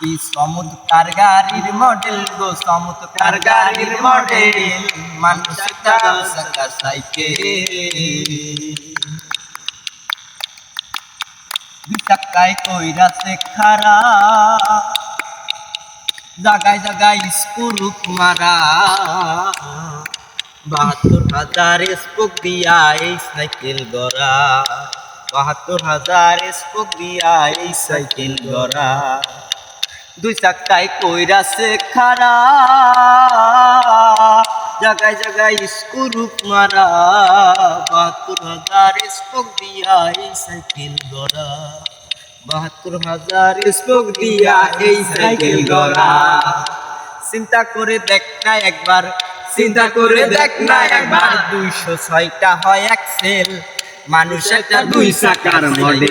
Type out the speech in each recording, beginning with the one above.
কি চমৎকার গাড়ির মডেল গো? চমৎকার গাড়ির মডেল মানুষ সাইকেল কইরাছে খারা, জাগায় জাগায় স্কুরুপ মারা বাহাত্তর হাজার স্পোক দিয়া এই সাইকেল গড়া। বাহাত্তর হাজার স্পোক দিয়া এই সাইকেল গড়া। দুই চাকায় কইরাছে খারা। জাগায় জাগায় স্কুরুপ মারা, বাহাত্তর হাজার স্পোক দিয়া এই সাইকেল গড়া। বাহাত্তর হাজার স্পোক দিয়া এই সাইকেল গড়া। চিন্তা করে দেখ না একবার, চিন্তা করে দেখ না একবার। দুইশো ছয়টা হয় এক্সেল মানুষ একটা দুই চাকার মডেল।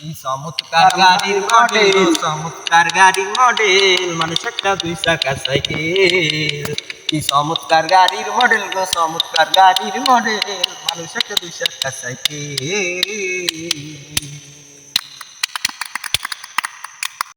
কি চমৎকার গাড়ির মডেল চমৎকার গাড়ির মডেল মানুষ একটা দুই সাইকেল। কি চমৎকার গাড়ির মডেল গো, চমৎকার গাড়ির মডেল মানুষ একটা দুই চাকার সাইকেল।